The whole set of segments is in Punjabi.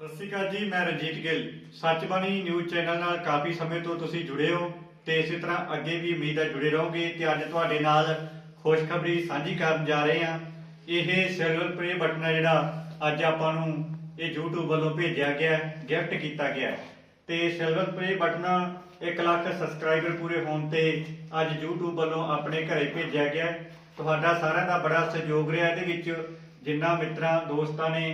ਸਤਿ ਸ਼੍ਰੀ ਅਕਾਲ ਜੀ, ਮੈਂ ਰਣਜੀਤ ਗਿੱਲ। ਸੱਚਬਾਣੀ ਨਿਊਜ਼ ਚੈਨਲ ਨਾਲ ਕਾਫੀ ਸਮੇਂ ਤੋਂ ਤੁਸੀਂ ਜੁੜੇ ਹੋ ਤੇ ਇਸੇ ਤਰ੍ਹਾਂ ਅੱਗੇ ਵੀ ਉਮੀਦ ਹੈ ਜੁੜੇ ਰਹੋਗੇ ਤੇ ਅੱਜ ਤੁਹਾਡੇ ਨਾਲ ਖੁਸ਼ਖਬਰੀ ਸਾਂਝੀ ਕਰਨ ਜਾ ਰਹੇ ਹਾਂ। ਇਹ ਸਿਲਵਰ ਪ੍ਰੇ ਬਟਨ ਹੈ ਜਿਹੜਾ ਅੱਜ ਆਪਾਂ ਨੂੰ ਇਹ YouTube ਵੱਲੋਂ ਭੇਜਿਆ ਗਿਆ ਗਿਫਟ ਕੀਤਾ ਗਿਆ ਹੈ। ਤੇ silver play button 1 lakh subscriber ਪੂਰੇ ਹੋਣ ਤੇ ਅੱਜ YouTube ਵੱਲੋਂ ਆਪਣੇ ਘਰੇ ਭੇਜਿਆ ਗਿਆ ਤੁਹਾਡਾ ਸਾਰਿਆਂ ਦਾ ਬੜਾ ਸਹਿਯੋਗ ਰਿਹਾ ਇਹਦੇ ਵਿੱਚ। ਜਿੰਨਾ ਮਿੱਤਰਾਂ, ਦੋਸਤਾਂ ਨੇ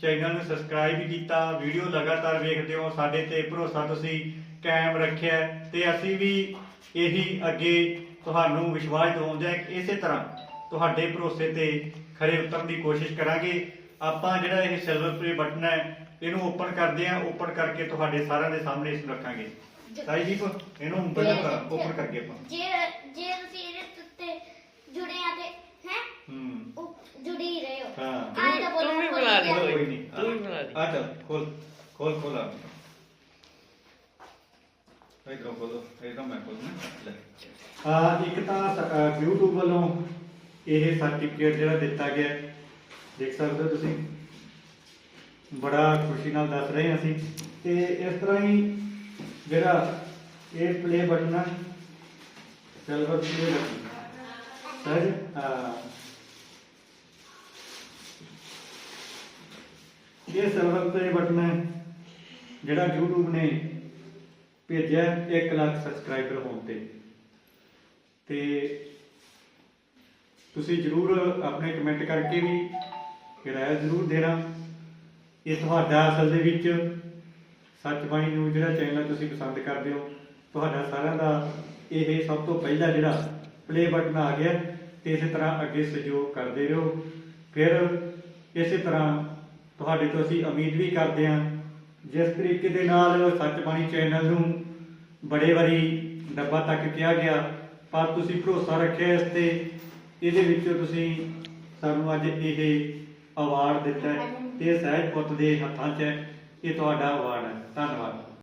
ਚੈਨਲ ਨੂੰ ਸਬਸਕ੍ਰਾਈਬ ਕੀਤਾ ਵੀਡੀਓ ਲਗਾਤਾਰ ਵੇਖਦੇ ਹੋ ਸਾਡੇ ਤੇ ਭਰੋਸਾ ਤੁਸੀਂ ਕਾਇਮ ਰੱਖਿਆ ਤੇ ਅਸੀਂ ਵੀ ਇਹੀ ਅੱਗੇ ਤੁਹਾਨੂੰ ਵਿਸ਼ਵਾਸ ਦਿਵਾਉਂਦੇ ਹਾਂ ਕਿ ਇਸੇ ਤਰ੍ਹਾਂ ਤੁਹਾਡੇ ਭਰੋਸੇ ਤੇ ਖਰੇ ਉਤਰਨ ਦੀ ਕੋਸ਼ਿਸ਼ ਕਰਾਂਗੇ। ਆਪਾਂ ਜਿਹੜਾ ਇਹ ਸਿਲਵਰ ਪਲੇ ਬਟਨ ਹੈ ਇਹਨੂੰ ਓਪਨ ਕਰਦੇ ਹਾਂ ਓਪਨ ਕਰਕੇ ਤੁਹਾਡੇ ਸਾਰਿਆਂ ਦੇ ਸਾਹਮਣੇ ਇਸ ਨੂੰ ਰੱਖਾਂਗੇ। ਸਾਈ ਜੀ ਇਹਨੂੰ ਪਹਿਲਾਂ ਓਪਨ ਕਰਕੇ ਆਪਾਂ। ਜੇ ਜੇ ਤੁਸੀਂ ਇਹਦੇ ਉੱਤੇ ਜੁੜੇ ਆ ਤੇ ਹੈ। ਹੂੰ ਜੁੜੀ ਹੀ ਰਹੇ ਹੋ। ਹਾਂ। ਆਏ ਤਾਂ ਬੋਲੋ ਤੂੰ ਵੀ ਕੋਈ ਬੁਲਾ। ਨਹੀਂ ਲਈ। ਕੋਈ ਨਹੀਂ। ਤੂੰ ਵੀ ਬਣਾ ਦੀ। ਆ ਚੱਲ ਖੋਲ ਖੋਲ ਖੋਲ ਆ। ਇਧਰੋਂ ਖੋਲੋ? ਇਧਰੋਂ ਮੈਂ ਖੋਲਣਾ। ਲੈ। ਆ ਇੱਕ ਤਾਂ ਸ- ਅ, YouTube ਵੱਲੋਂ ਇਹ ਸਰਟੀਫਿਕੇਟ ਜਿਹੜਾ ਦਿੱਤਾ ਗਿਆ ਹੈ, ਦੇਖ ਸਕਦੇ ਹੋ ਤੁਸੀਂ? ਬੜਾ ਖੁਸ਼ੀ ਨਾਲ ਦੱਸ ਰਹੇ ਹਾਂ ਅਸੀਂ। ਤੇ ਇਸ ਤਰ੍ਹਾਂ ਹੀ ਜਿਹੜਾ ਇਹ ਪਲੇ ਬਟਨ ਹੈ ਸਿਲਵਰ ਪਲੇ ਬਟਨ ਸਰ ਇਹ ਸਿਲਵਰ ਪਲੇ ਬਟਨ ਹੈ, ਜਿਹੜਾ YouTube ਨੇ ਭੇਜਿਆ 1 ਲੱਖ ਸਬਸਕ੍ਰਾਈਬਰ ਹੋਣ ਤੇ। ਤੇ ਤੁਸੀਂ ਜਰੂਰ ਆਪਣੇ ਕਮੈਂਟ ਕਰਕੇ ਵੀ ਕਿਰਾਇਆ ਜਰੂਰ ਦੇਣਾ। ਇਹ ਤੁਹਾਡਾ ਅਸਲ ਦੇ ਵਿੱਚ ਸੱਚ ਬਾਣੀ ਨੂੰ ਜਿਹੜਾ ਚੈਨਲ ਤੁਸੀਂ ਪਸੰਦ ਕਰਦੇ ਹੋ, ਤੁਹਾਡਾ ਸਾਰਿਆਂ ਦਾ ਇਹ ਸਭ ਤੋਂ ਪਹਿਲਾ ਜਿਹੜਾ ਪਲੇ ਬਟਨ ਆ ਗਿਆ, ਤੇ ਇਸੇ ਤਰ੍ਹਾਂ ਅੱਗੇ ਸਹਿਯੋਗ ਕਰਦੇ ਰਹੋ। ਫਿਰ ਇਸੇ ਤਰ੍ਹਾਂ ਤੁਹਾਡੇ ਤੋਂ ਅਸੀਂ ਉਮੀਦ ਵੀ ਕਰਦੇ ਹਾਂ ਜਿਸ ਤਰੀਕੇ ਦੇ ਨਾਲ ਸੱਚ ਬਾਣੀ ਚੈਨਲ ਨੂੰ ਬੜੇ ਵਾਰੀ ਡੱਬਾ ਤੱਕ ਕਿਹਾ ਗਿਆ, ਪਰ ਤੁਸੀਂ ਭਰੋਸਾ ਰੱਖਿਆ ਇਸ ਤੇ, ਇਹਦੇ ਵਿੱਚ ਤੁਸੀਂ ਸਾਨੂੰ ਅੱਜ ਇਹ ਅਵਾਰਡ ਦਿੱਤਾ ਤੇ ਇਹ ਸਹਿਜ ਪੁੱਤ ਦੇ ਹੱਥਾਂ 'ਚ ਹੈ। ਇਹ ਤੁਹਾਡਾ ਅਵਾਰਡ ਹੈ। ਧੰਨਵਾਦ।